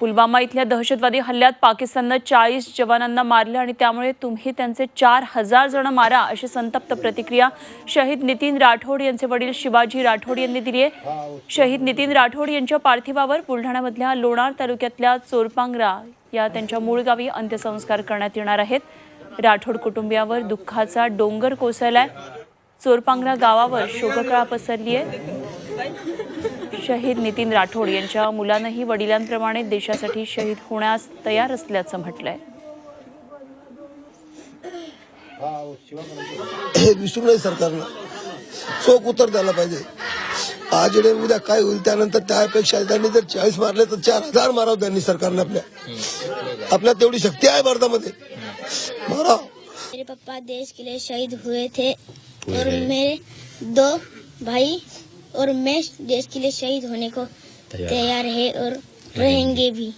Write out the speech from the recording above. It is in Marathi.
पुलवामा इथल्या दहशतवादी हल्ल्यात पाकिस्ताननं चाळीस जवानांना मारलं आणि त्यामुळे तुम्ही त्यांचे चार हजार जण मारा अशी संतप्त प्रतिक्रिया शहीद नितीन राठोड यांचे वडील शिवाजी राठोड यांनी दिली आहे. शहीद नितीन राठोड यांच्या पार्थिवावर बुलढाण्यामधल्या लोणार तालुक्यातल्या चोरपांगरा या त्यांच्या मूळ गावी अंत्यसंस्कार करण्यात येणार आहेत. राठोड कुटुंबियावर दुःखाचा डोंगर कोसळलाय. चोरपांगरा गावावर शोककळा पसरली आहे शहीद नितीन राठोड यांच्या मुलानंही वडिलांप्रमाणे देशासाठी शहीद होण्यास तयार असल्याचं म्हटलंय. हे विसरू नये सरकारनं चोख उत्तर द्यायला पाहिजे. आज उद्या काय होईल त्यानंतर त्यापेक्षा त्यांनी जर चाळीस मारले तर चार हजार मारावं त्यांनी सरकारने आपल्या. आपल्या तेवढी शक्ती आहे भारतामध्ये. माराव मेरे पापा देश के लिए शहीद हुए थे और मेरे दो भाई और मैं देश के लिए शहीद होने को तैयार है और रहेंगे भी।